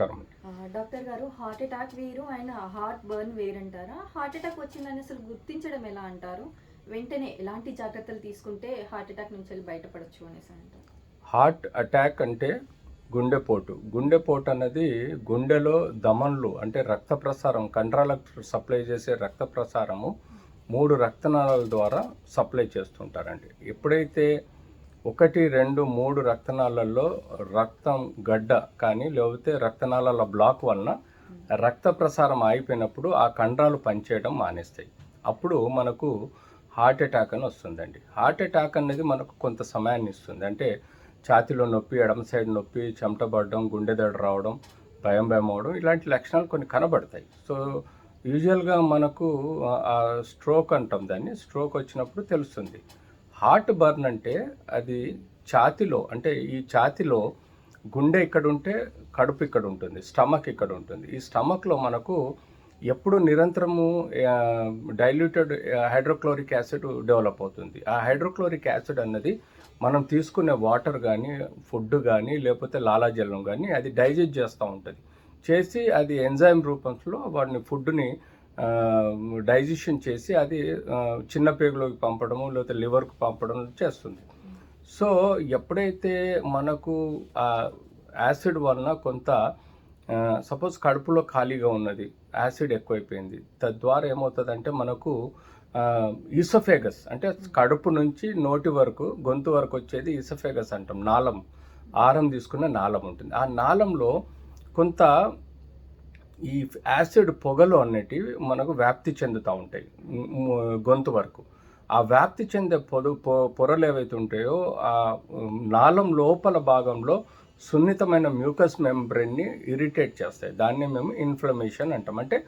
నమస్కారం. డాక్టర్ గారు heart attack వేరు అండ్ హార్ట్ బర్న్ వేరంటారా? హార్ట్ అటాక్ వచ్చిందని అసలు గుర్తించడం ఎలా అంటారు? వెంటనే ఎలాంటి జాగ్రత్తలు తీసుకుంటే హార్ట్ అటాక్ నుంచి వెళ్ళి బయటపడచ్చు అనేసి అంటారు? హార్ట్ అటాక్ అంటే గుండెపోటు. గుండెపోటు అన్నది గుండెలో దమన్లు అంటే రక్త ప్రసారం కండరాలకు సప్లై చేసే రక్త ప్రసారము మూడు రక్తనాళాల ద్వారా సప్లై చేస్తుంటారండి. ఎప్పుడైతే ఒకటి రెండు మూడు రక్తనాళాల్లో రక్తం గడ్డ కానీ లేకపోతే రక్తనాళాల బ్లాక్ వలన రక్త ప్రసారం ఆగిపోయినప్పుడు ఆ కండరాలు పనిచేయడం మానేస్తాయి. అప్పుడు మనకు హార్ట్ అటాక్ అని వస్తుందండి. హార్ట్ అటాక్ అనేది మనకు కొంత సమయాన్ని ఇస్తుంది. అంటే ఛాతిలో నొప్పి ఎడమ సైడ్ నొప్పి చెమట పడడం గుండె దడ రావడం భయం భయం అవడం ఇలాంటి లక్షణాలు కొన్ని కనబడతాయి. సో యూజువల్గా మనకు ఆ స్ట్రోక్ అంటాం దాన్ని. స్ట్రోక్ వచ్చినప్పుడు తెలుస్తుంది. హార్ట్ బర్న్ అంటే అది ఛాతిలో అంటే ఈ ఛాతిలో గుండె ఇక్కడ ఉంటే కడుపు ఇక్కడ ఉంటుంది స్టమక్ ఇక్కడ ఉంటుంది ఈ స్టమక్లో మనకు ఎప్పుడు నిరంతరము డైల్యూటెడ్ హైడ్రోక్లోరిక్ యాసిడ్ డెవలప్ అవుతుంది. ఆ హైడ్రోక్లోరిక్ యాసిడ్ అన్నది మనం తీసుకునే వాటర్ కానీ ఫుడ్ కానీ లేకపోతే లాలాజలం కానీ అది డైజెస్ట్ చేస్తూ ఉంటుంది. చేసి అది ఎంజైమ్ రూపంలో వాడిని ఫుడ్ని డైజెషన్ చేసి అది చిన్న పేగులోకి పంపడము లేకపోతే లివర్కు పంపడం చేస్తుంది. సో ఎప్పుడైతే మనకు యాసిడ్ వలన కొంత సపోజ్ కడుపులో ఖాళీగా ఉన్నది యాసిడ్ ఎక్కువైపోయింది తద్వారా ఏమవుతుందంటే మనకు ఈసోఫేగస్ అంటే కడుపు నుంచి నోటి వరకు గొంతు వరకు వచ్చేది ఈసోఫేగస్ అంటాం నాళం ఆరం తీసుకున్న నాళం ఉంటుంది. ఆ నాళంలో కొంత ఈ యాసిడ్ పొగలు అనేటివి మనకు వ్యాప్తి చెందుతూ ఉంటాయి. గొంతు వరకు. ఆ వ్యాప్తి చెందే పొదు పొ పొరలు ఏవైతే ఉంటాయో ఆ నాళం లోపల భాగంలో సున్నితమైన మ్యూకస్ మెంబ్రెన్ని ఇరిటేట్ చేస్తాయి. దాన్ని మేము ఇన్ఫ్లమేషన్ అంటాం. అంటే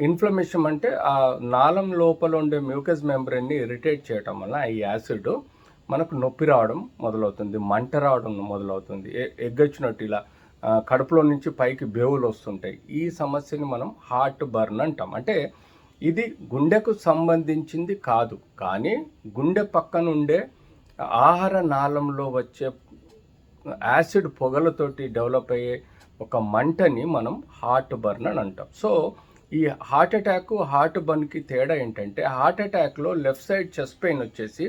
ఇన్ఫ్లమేషన్ అంటే ఆ నాళం లోపల ఉండే మ్యూకస్ మెంబ్రెన్ని ఇరిటేట్ చేయటం వల్ల ఈ యాసిడ్ మనకు నొప్పి రావడం మొదలవుతుంది మంట రావడం మొదలవుతుంది. ఎగ్గొచ్చినట్టు ఇలా కడుపులో నుంచి పైకి బేవులు వస్తుంటాయి. ఈ సమస్యని మనం హార్ట్ బర్న్ అంటాం. అంటే ఇది గుండెకు సంబంధించింది కాదు. కానీ గుండె పక్కన ఉండే ఆహార నాళంలో వచ్చే యాసిడ్ పొగలతోటి డెవలప్ అయ్యే ఒక మంటని మనం హార్ట్ బర్న్ అని అంటాం. సో ఈ హార్ట్ అటాక్ హార్ట్ బర్న్కి తేడా ఏంటంటే హార్ట్ అటాక్లో లెఫ్ట్ సైడ్ చెస్ట్ పెయిన్ వచ్చేసి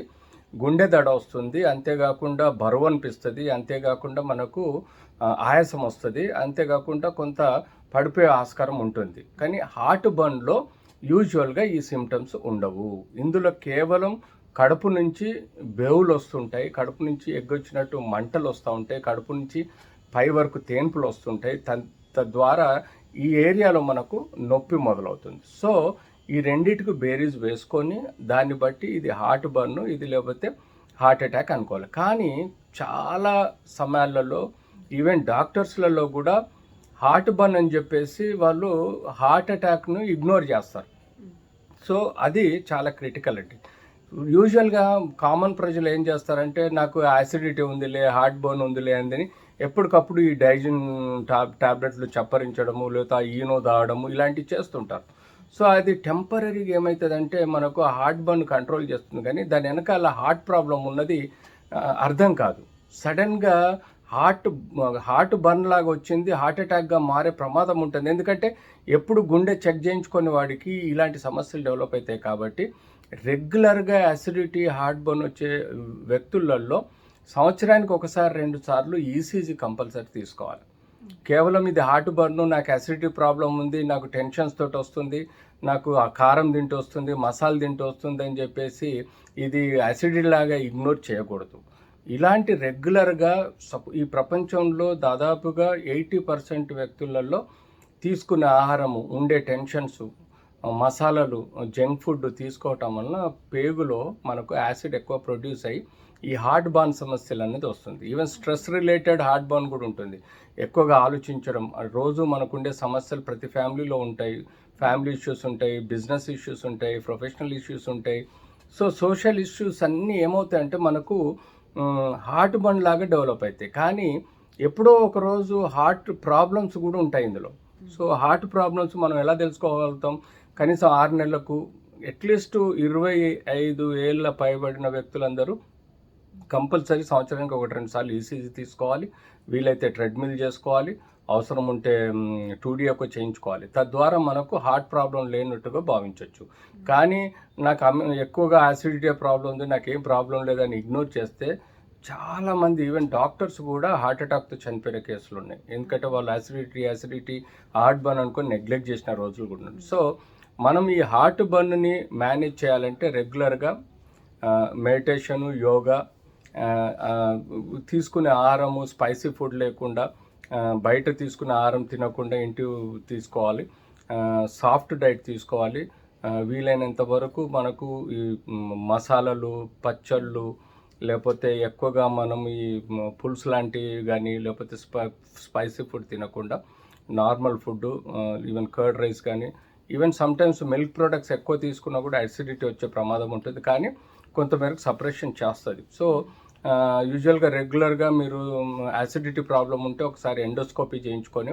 గుండె దడ వస్తుంది. అంతేకాకుండా బరువు అనిపిస్తుంది. అంతేకాకుండా మనకు ఆయాసం వస్తుంది. అంతేకాకుండా కొంత పడిపోయే ఆస్కారం ఉంటుంది. కానీ హార్ట్ బర్న్లో యూజువల్గా ఈ సిమ్టమ్స్ ఉండవు. ఇందులో కేవలం కడుపు నుంచి బేవులు వస్తుంటాయి. కడుపు నుంచి ఎగ్గొచ్చినట్టు మంటలు వస్తూ ఉంటాయి. కడుపు నుంచి పై వరకు తేన్పులు వస్తుంటాయి. తన్ తద్వారా ఈ ఏరియాలో మనకు నొప్పి మొదలవుతుంది. సో ఈ రెండింటికి బేరీస్ వేసుకొని దాన్ని బట్టి ఇది హార్ట్ బర్న్ ఇది లేకపోతే హార్ట్ అటాక్ అనుకోవాలి. కానీ చాలా సమయాలలో ఈవెన్ డాక్టర్స్లలో కూడా హార్ట్ బర్న్ అని చెప్పేసి వాళ్ళు హార్ట్ అటాక్ను ఇగ్నోర్ చేస్తారు. సో అది చాలా క్రిటికల్ అండి. యూజువల్గా కామన్ ప్రజలు ఏం చేస్తారంటే నాకు యాసిడిటీ ఉందిలే హార్ట్ బర్న్ ఉందిలే అందని ఎప్పటికప్పుడు ఈ డైజన్ టాబ్ టాబ్లెట్లు చప్పరించడము లేదా ఈనో తాగడము ఇలాంటివి చేస్తుంటారు. సో అది టెంపరీగా ఏమవుతుందంటే మనకు హార్ట్ బర్న్ కంట్రోల్ చేస్తుంది. కానీ దాని వెనకాల హార్ట్ ప్రాబ్లం ఉన్నది అర్థం కాదు. సడన్గా హార్ట్ హార్ట్ బర్న్ లాగా వచ్చింది హార్ట్ అటాక్గా మారే ప్రమాదం ఉంటుంది. ఎందుకంటే ఎప్పుడు గుండె చెక్ చేయించుకునే వాడికి ఇలాంటి సమస్యలు డెవలప్ అవుతాయి కాబట్టి రెగ్యులర్గా యాసిడిటీ హార్ట్ బర్న్ వచ్చే వ్యక్తులలో సంవత్సరానికి ఒకసారి రెండు సార్లు ఈసీజీ కంపల్సరీ తీసుకోవాలి. కేవలం ఇది హార్ట్ బర్న్ నాకు అసిడిటీ ప్రాబ్లం ఉంది నాకు టెన్షన్స్ తోటి వస్తుంది నాకు ఆ కారం తింటూ వస్తుంది మసాలా తింటూ వస్తుంది అని చెప్పేసి ఇది అసిడిటీ లాగా ఇగ్నోర్ చేయకూడదు. ఇలాంటి రెగ్యులర్గా ఈ ప్రపంచంలో దాదాపుగా ఎయిటీ పర్సెంట్ వ్యక్తులలో తీసుకునే ఆహారము ఉండే టెన్షన్స్ మసాలాలు జంక్ ఫుడ్ తీసుకోవటం వలన పేగులో మనకు యాసిడ్ ఎక్కువ ప్రొడ్యూస్ అయ్యి ఈ హార్ట్ బాన్ సమస్యలు అనేది వస్తుంది. Even stress related heart burn కూడా ఉంటుంది. ఎక్కువగా ఆలోచించడం రోజు మనకుండే సమస్యలు ప్రతి ఫ్యామిలీలో ఉంటాయి. ఫ్యామిలీ ఇష్యూస్ ఉంటాయి బిజినెస్ ఇష్యూస్ ఉంటాయి ప్రొఫెషనల్ ఇష్యూస్ ఉంటాయి. సో సోషల్ ఇష్యూస్ అన్నీ ఏమవుతాయంటే మనకు హార్ట్ బండ్ లాగా డెవలప్ అవుతాయి కానీ ఎప్పుడో ఒకరోజు హార్ట్ ప్రాబ్లమ్స్ కూడా ఉంటాయి ఇందులో. సో హార్ట్ ప్రాబ్లమ్స్ మనం ఎలా తెలుసుకోగలుగుతాం? కనీసం ఆరు నెలలకు అట్లీస్ట్ ఇరవై ఐదు ఏళ్ళ పైబడిన వ్యక్తులందరూ కంపల్సరీ సంవత్సరానికి ఒకటి రెండు సార్లు ఈసీజీ తీసుకోవాలి. వీలైతే ట్రెడ్మిల్ చేసుకోవాలి. అవసరం ఉంటే టూడియోకు చేయించుకోవాలి. తద్వారా మనకు హార్ట్ ప్రాబ్లం లేనట్టుగా భావించవచ్చు కానీ నాకు ఎక్కువగా యాసిడిటీ ప్రాబ్లం ఉంది. నాకు ఏం ప్రాబ్లం లేదని ఇగ్నోర్ చేస్తే చాలామంది ఈవెన్ డాక్టర్స్ కూడా హార్ట్ అటాక్తో చనిపోయిన కేసులు ఉన్నాయి ఎందుకంటే వాళ్ళు యాసిడిటీ యాసిడిటీ హార్ట్ బర్న్ అనుకొని నెగ్లెక్ట్ చేసిన రోజులు కూడా ఉన్నాయి. సో మనం ఈ హార్ట్ బర్న్ని మేనేజ్ చేయాలంటే రెగ్యులర్గా మెడిటేషను యోగా తీసుకునే ఆహారము స్పైసీ ఫుడ్ లేకుండా బయట తీసుకునే ఆహారం తినకుండా ఇంటి తీసుకోవాలి. సాఫ్ట్ డైట్ తీసుకోవాలి. వీలైనంత వరకు మనకు ఈ మసాలాలు పచ్చళ్ళు లేకపోతే ఎక్కువగా మనం ఈ పులుసు లాంటివి కానీ లేకపోతే స్పై స్పైసీ ఫుడ్ తినకుండా normal food even curd rice కానీ ఈవెన్ సమ్టైమ్స్ మిల్క్ ప్రొడక్ట్స్ ఎక్కువ తీసుకున్నా కూడా అసిడిటీ వచ్చే ప్రమాదం ఉంటుంది. కానీ కొంతమేరకు సపరేషన్ చేస్తుంది. సో యూజువల్గా రెగ్యులర్గా మీరు యాసిడిటీ ప్రాబ్లం ఉంటే ఒకసారి ఎండోస్కోపీ చేయించుకొని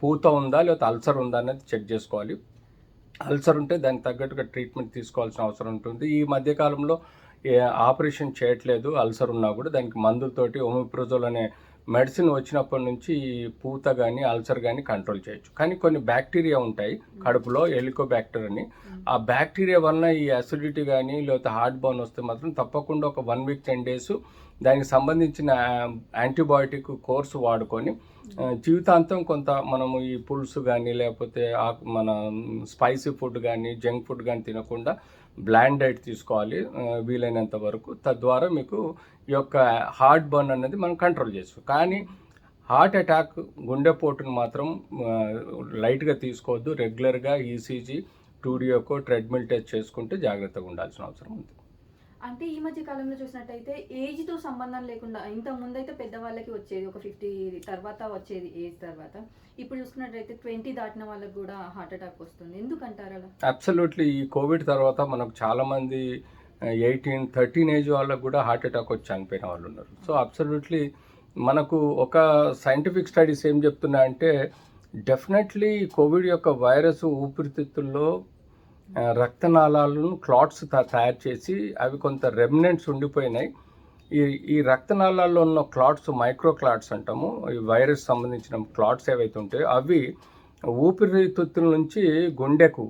పూత ఉందా లేకపోతే అల్సర్ ఉందా అనేది చెక్ చేసుకోవాలి. అల్సర్ ఉంటే దానికి తగ్గట్టుగా ట్రీట్మెంట్ తీసుకోవాల్సిన అవసరం ఉంటుంది. ఈ మధ్యకాలంలో ఏ ఆపరేషన్ చేయట్లేదు అల్సర్ ఉన్నా కూడా దానికి మందులతోటి ఒమిప్రోజోల్ అనే మెడిసిన్ వచ్చినప్పటి నుంచి ఈ పూత కానీ అల్సర్ కానీ కంట్రోల్ చేయొచ్చు. కానీ కొన్ని బ్యాక్టీరియా ఉంటాయి కడుపులో ఎలికోబ్యాక్టర్ అని. ఆ బ్యాక్టీరియా వలన ఈ అసిడిటీ కానీ లేకపోతే హార్ట్ బర్న్ వస్తే మాత్రం తప్పకుండా ఒక వన్ వీక్ టెన్ డేస్ దానికి సంబంధించిన యాంటీబయాటిక్ కోర్సు వాడుకొని జీవితాంతం కొంత మనము ఈ పులుసు కానీ లేకపోతే మన స్పైసీ ఫుడ్ కానీ జంక్ ఫుడ్ కానీ తినకుండా బ్లాండ్ డైట్ తీసుకోవాలి వీలైనంత వరకు. తద్వారా మీకు ఈ యొక్క హార్ట్ బర్న్ అనేది మనం కంట్రోల్ చేసు కానీ హార్ట్ అటాక్ గుండెపోటును మాత్రం లైట్గా తీసుకోవద్దు. రెగ్యులర్గా ఈసీజీ టూడియోకో ట్రెడ్మిల్ టెస్ట్ చేసుకుంటే జాగ్రత్తగా ఉండాల్సిన అవసరం ఉంది. అంటే ఈ మధ్య కాలంలో చూసినట్టయితే ఏజ్తో సంబంధం లేకుండా ఇంత ముందైతే పెద్దవాళ్ళకి వచ్చేది ఒక ఫిఫ్టీ తర్వాత వచ్చేది ఏజ్ తర్వాత. ఇప్పుడు చూసుకున్నట్టయితే ట్వంటీ దాటిన వాళ్ళకి కూడా హార్ట్ అటాక్ వస్తుంది. ఎందుకంటారు అలా? అబ్సల్యూట్లీ ఈ కోవిడ్ తర్వాత మనకు చాలామంది ఎయిటీన్ థర్టీన్ ఏజ్ వాళ్ళకు కూడా హార్ట్ అటాక్ వచ్చి చనిపోయిన వాళ్ళు ఉన్నారు. సో అబ్సల్యూట్లీ మనకు ఒక సైంటిఫిక్ స్టడీస్ ఏం చెప్తున్నాయంటే డెఫినెట్లీ కోవిడ్ యొక్క వైరస్ ఊపిరితిత్తుల్లో రక్తనాళాలను క్లాట్స్ తయారు చేసి అవి కొంత రెమినెంట్స్ ఉండిపోయినాయి. ఈ ఈ రక్తనాళాల్లో ఉన్న క్లాట్స్ మైక్రో క్లాట్స్ అంటాము. ఈ వైరస్ సంబంధించిన క్లాట్స్ ఏవైతే ఉంటాయో అవి ఊపిరితిత్తుల నుంచి గుండెకు